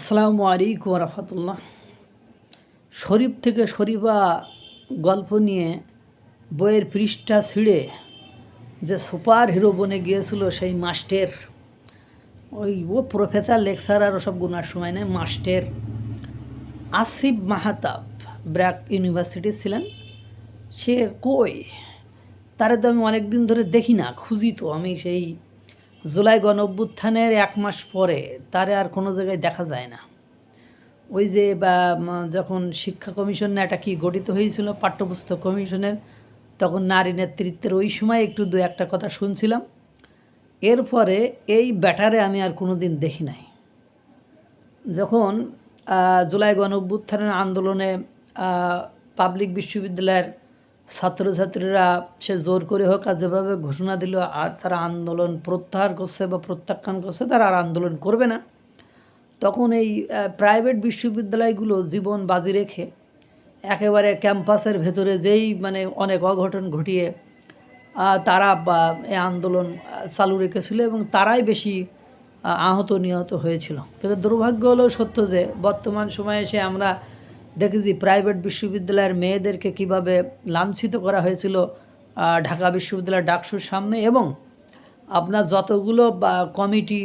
আসসালামু আলাইকুম রহমতুল্লাহ শরীফ থেকে শরীফা গল্প নিয়ে বইয়ের পৃষ্ঠা ছিঁড়ে যে সুপার হিরো বনে গিয়েছিল সেই মাস্টের, ওই ও প্রফেসর, লেকচারার ওসব গুনার সময় নেই, মাস্টের আসিফ মাহাতাব ব্র্যাক ইউনিভার্সিটি ছিলেন। সে কই? তারে তো আমি অনেক দিন ধরে দেখি না, খুঁজি তো আমি সেই জুলাই গণ অভ্যুত্থানের এক মাস পরে তারে আর কোনো জায়গায় দেখা যায় না। ওই যে, বা যখন শিক্ষা কমিশন না একটা কি গঠিত হয়েছিল, পাঠ্যপুস্তক কমিশনের, তখন নারী নেতৃত্বের ওই সময় একটু দু একটা কথা শুনছিলাম। এরপরে এই ব্যাটারে আমি আর কোনো দিন দেখি নাই। যখন জুলাই গণ অভ্যুত্থানের আন্দোলনে পাবলিক বিশ্ববিদ্যালয়ের ছাত্রছাত্রীরা সে জোর করে হোক আর যেভাবে ঘোষণা দিল আর তারা আন্দোলন প্রত্যাহার করছে বা প্রত্যাখ্যান করছে, তারা আর আন্দোলন করবে না। তখন এই প্রাইভেট বিশ্ববিদ্যালয়গুলো জীবন বাজি রেখে একেবারে ক্যাম্পাসের ভেতরে যেই মানে অনেক অঘটন ঘটিয়ে তারা বা এই আন্দোলন চালু রেখেছিল এবং তারাই বেশি আহত নিহত হয়েছিল। কিন্তু দুর্ভাগ্য হলেও সত্য যে বর্তমান সময়ে এসে আমরা দেখেছি প্রাইভেট বিশ্ববিদ্যালয়ের মেয়েদেরকে কীভাবে লাঞ্ছিত করা হয়েছিল ঢাকা বিশ্ববিদ্যালয়ের ডাকসুর সামনে এবং আপনার যতগুলো কমিটি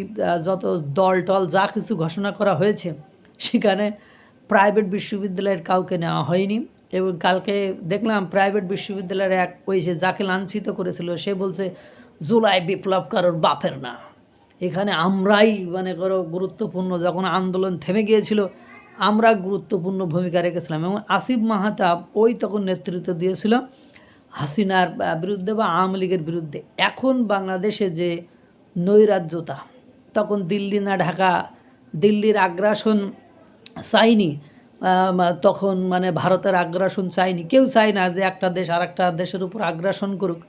যত দল টল যা কিছু ঘোষণা করা হয়েছে, সেখানে প্রাইভেট বিশ্ববিদ্যালয়ের কাউকে নেওয়া হয়নি এবং কালকে দেখলাম প্রাইভেট বিশ্ববিদ্যালয়ের এক, ওই সে যাকে লাঞ্ছিত করেছিল, সে বলছে, জুলাই বিপ্লব কারোর বাপের না। এখানে আমরাই মানে করো, গুরুত্বপূর্ণ যখন আন্দোলন থেমে গিয়েছিল আমরা গুরুত্বপূর্ণ ভূমিকা রেখেছিলাম এবং আসিফ মাহাতাব ওই তখন নেতৃত্ব দিয়েছিল হাসিনার বিরুদ্ধে বা আওয়ামী লীগের বিরুদ্ধে। এখন বাংলাদেশে যে নৈরাজ্যতা, তখন দিল্লি না ঢাকা, দিল্লির আগ্রাসন চাইনি তখন মানে ভারতের আগ্রাসন চাইনি। কেউ চায় না যে একটা দেশ আর একটা দেশের উপর আগ্রাসন করুক।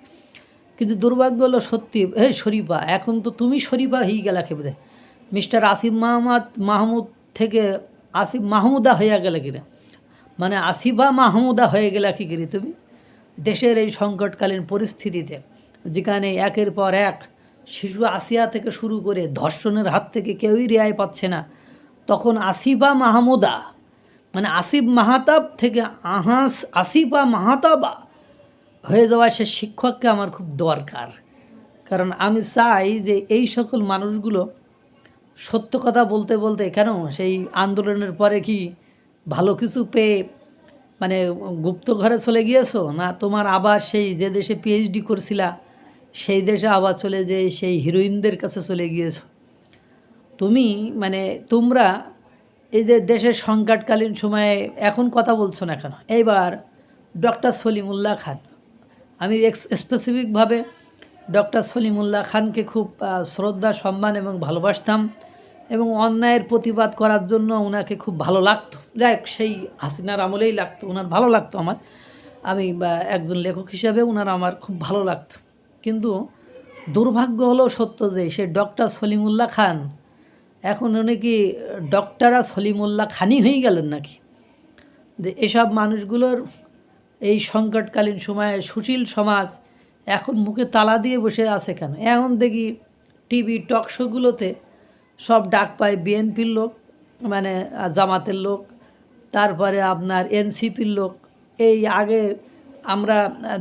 কিন্তু দুর্ভাগ্য হলো সত্যি হে শরীফা, এখন তো তুমি শরীফা হয়ে গেলা খেপে। মিস্টার আসিফ মাহমাদ, মাহমুদ থেকে আসিফ মাহমুদা হইয়া গেলে কিনা মানে আসিফা মাহমুদা হয়ে গেলা কি করি তুমি? দেশের এই সংকটকালীন পরিস্থিতিতে, যেখানে একের পর এক শিশু আসিয়া থেকে শুরু করে ধর্ষণের হাত থেকে কেউই রেহাই পাচ্ছে না, তখন আসিফা মাহমুদা মানে আসিফ মাহাতাব থেকে আহাস, আসিফা মাহাতাবা হয়ে যাওয়া সে শিক্ষককে আমার খুব দরকার। কারণ আমি চাই যে এই সকল মানুষগুলো সত্য কথা বলতে বলতে কেন? সেই আন্দোলনের পরে কি ভালো কিছু পেয়ে মানে গুপ্ত ঘরে চলে গিয়েছো? না তোমার আবার সেই যে দেশে পিএইচডি করছিলা, সেই দেশে আবার চলে যে সেই হিরোইনদের কাছে চলে গিয়েছো? তুমি মানে তোমরা এই যে দেশের সংকটকালীন সময়ে এখন কথা বলছো না কেন? এইবার ডক্টর সলিমুল্লাহ খান, আমি স্পেসিফিকভাবে ডক্টর সলিমুল্লাহ খানকে খুব শ্রদ্ধা, সম্মান এবং ভালোবাসতাম। এবং অন্যায়ের প্রতিবাদ করার জন্য ওনাকে খুব ভালো লাগতো। যাই সেই হাসিনার আমলেই লাগতো ওনার ভালো লাগতো আমার। আমি একজন লেখক হিসাবে ওনার আমার খুব ভালো লাগতো। কিন্তু দুর্ভাগ্য হলো সত্য যে, সে ডক্টর সলিমুল্লাহ খান, এখন উনি কি ডক্টরা সলিমুল্লাহ খানি হয়ে গেলেন নাকি? যে, এসব মানুষগুলোর এই সংকটকালীন সময়ে সুশীল সমাজ এখন মুখে তালা দিয়ে বসে আছে কেন? এখন দেখি টিভি টক শোগুলোতে সব ডাক পায় বিএনপির লোক মানে জামাতের লোক, তারপরে আপনার এনসিপির লোক। এই আগে আমরা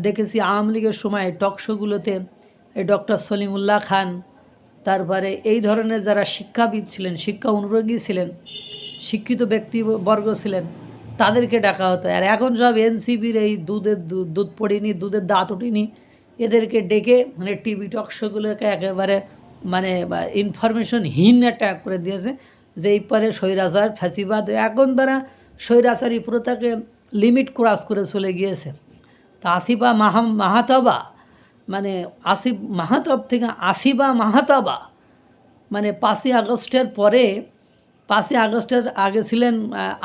দেখেছি আওয়ামী লীগের সময় টকশোগুলোতে এই ডক্টর সলিমুল্লাহ খান, তারপরে এই ধরনের যারা শিক্ষাবিদ ছিলেন, শিক্ষা অনুরাগী ছিলেন, শিক্ষিত ব্যক্তিবর্গ ছিলেন, তাদেরকে ডাকা হতো। আর এখন সব এনসিবির এই দুধের দুধ পড়িনি, দুধের দাঁত উঠিনি এদেরকে ডেকে মানে টিভি টক শোগুলোকে একেবারে মানে ইনফরমেশনহীন একটা করে দিয়েছে যে এই পরে স্বৈরাচার, ফ্যাসিবাদ এখন তারা স্বৈরাচারী প্রথাকে লিমিট ক্রস করে চলে গিয়েছে। তা আসিফা মাহা, মাহাতবা মানে আসিফ মাহাতব থেকে আসিবা মাহাতবা মানে পাঁচই আগস্টের পরে, পাঁচই আগস্টের আগে ছিলেন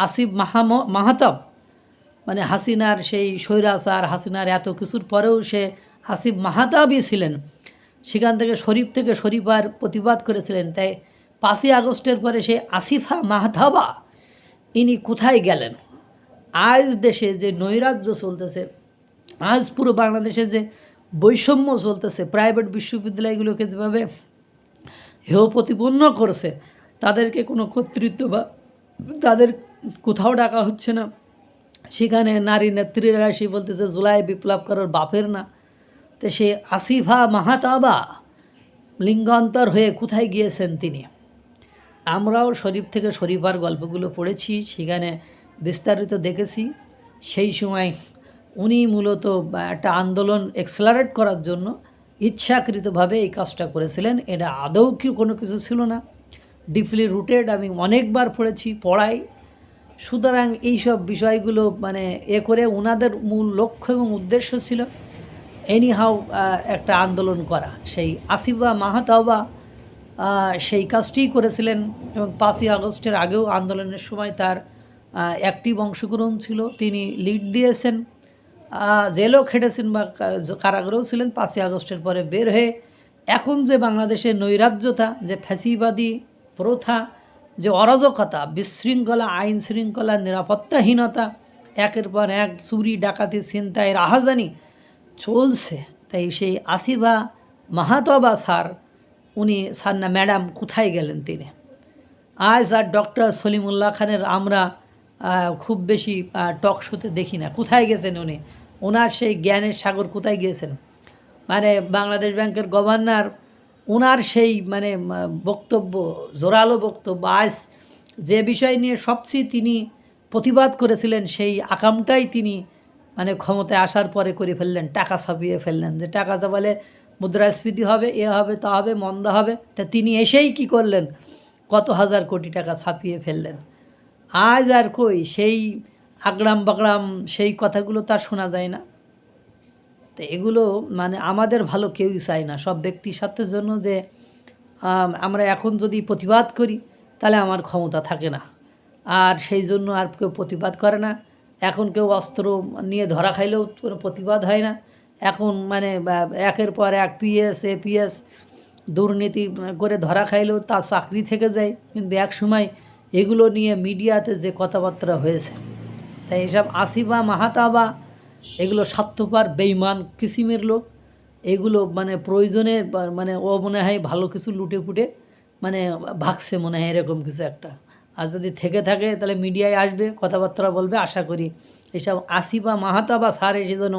আসিফ মাহাম মাহাতব। মানে হাসিনার সেই স্বৈরাচার, হাসিনার এত কিছুর পরেও সে আসিফ মাহাতাবই ছিলেন। সেখান থেকে শরীফ থেকে শরীফার প্রতিবাদ করেছিলেন। তাই পাঁচই আগস্টের পরে সে আসিফা মাহাতাবা, ইনি কোথায় গেলেন? আজ দেশে যে নৈরাজ্য চলতেছে, আজ পুরো বাংলাদেশে যে বৈষম্য চলতেছে প্রাইভেট বিশ্ববিদ্যালয়গুলোকে যেভাবে হেয় প্রতিপন্ন করছে, তাদেরকে কোনো কর্তৃত্ব বা তাদের কোথাও ডাকা হচ্ছে না। সেখানে নারী নেত্রীরা এসে বলতেছে, জুলাই বিপ্লব করার বাপের না। তো সে আসিফা মাহাতাবা লিঙ্গান্তর হয়ে কোথায় গিয়েছেন তিনি? আমরাও শরীফ থেকে শরীফার গল্পগুলো পড়েছি, সেখানে বিস্তারিত দেখেছি। সেই সময় উনি মূলত একটা আন্দোলন এক্সেলারেট করার জন্য ইচ্ছাকৃতভাবে এই কাজটা করেছিলেন। এটা আদৌ কি কোনো কিছু ছিল না। ডিপলি রুটেড আমি অনেকবার পড়েছি, পড়াই। সুতরাং এইসব বিষয়গুলো মানে এ করে ওনাদের মূল লক্ষ্য এবং উদ্দেশ্য ছিল। এনি হাউ একটা আন্দোলন করা। সেই আসিফা মাহাতাবা সেই কাজটিই করেছিলেন এবং পাঁচই আগস্টের আগেও আন্দোলনের সময় তার একটি বংশগ্রহণ ছিল। তিনি লিড দিয়েছেন। জেলও খেটেছেন বা কা- কারাগারেও ছিলেন। পাঁচই আগস্টের পরে বের হয়ে এখন যে বাংলাদেশের নৈরাজ্যতা, যে ফ্যাসিবাদী প্রথা, যে অরাজকতা, বিশৃঙ্খলা, আইন শৃঙ্খলা, নিরাপত্তাহীনতা, একের পর এক চুরি, ডাকাতি ছিনতাই রাহাজানি চলছে। তাই সেই আসিফা মাহাতবা স্যার, উনি স্যার না ম্যাডাম, কোথায় গেলেন তিনি? আজ আর ডক্টর সলিমুল্লাহ খানের আমরা খুব বেশি টক শোতে দেখি না। কোথায় গেছেন উনি? ওনার সেই জ্ঞানের সাগর কোথায় গিয়েছেন? মানে বাংলাদেশ ব্যাংকের গভর্নর ওনার সেই মানে বক্তব্য, জোরালো বক্তব্য, আজ যে বিষয় নিয়ে সবচেয়ে তিনি প্রতিবাদ করেছিলেন, সেই আকামটাই তিনি মানে ক্ষমতায় আসার পরে করে ফেললেন, টাকা ছাপিয়ে ফেললেন। যে টাকা চাপালে মুদ্রাস্ফীতি হবে, এ হবে, তা হবে, মন্দা হবে, তা তিনি এসেই কি করলেন? কত হাজার কোটি টাকা ছাপিয়ে ফেললেন। আজ আর কই, সেই আগড়াম বাগড়াম সেই কথাগুলো তার শোনা যায় না। তো এগুলো মানে আমাদের ভালো কেউই চায় না। সব ব্যক্তি স্বার্থের জন্য যে আমরা এখন যদি প্রতিবাদ করি, তাহলে আমার ক্ষমতা থাকে না। আর সেই জন্য আর কেউ প্রতিবাদ করে না। এখন কেউ অস্ত্র নিয়ে ধরা খাইলেও কোনো প্রতিবাদ হয় না। এখন মানে একের পর এক পিএস এপিএস দুর্নীতি করে ধরা খাইলেও তার চাকরি থেকে যায়। কিন্তু এক সময় এগুলো নিয়ে মিডিয়াতে যে কথাবার্তা হয়েছে, তাই এসব আসিফা, মাহাতাবা, এগুলো স্বার্থপর বেইমান কিসিমের লোক, এগুলো মানে প্রয়োজনে মানে ও মনে হয় ভালো কিছু লুটে ফুটে মানে ভাগছে মনে হয় এরকম কিছু একটা। আর যদি থেকে থাকে, তাহলে মিডিয়ায় আসবে, কথাবার্তা বলবে, আশা করি। এসব আসিফা মাহাতাবা স্যার এসে যেন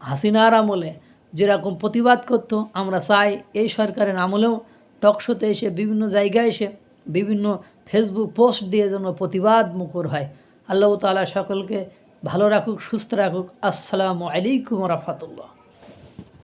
হাসিনার আমলে যেরকম প্রতিবাদ করত, আমরা চাই এই সরকারের আমলেও টকশোতে এসে বিভিন্ন জায়গায় এসে বিভিন্ন ফেসবুক পোস্ট দিয়ে যেন প্রতিবাদ মুখর হয়। আল্লাহ তাআলা সকলকে ভালো রাখুক, সুস্থ রাখুক। আসসালামু আলাইকুম রহমতুল্লাহ।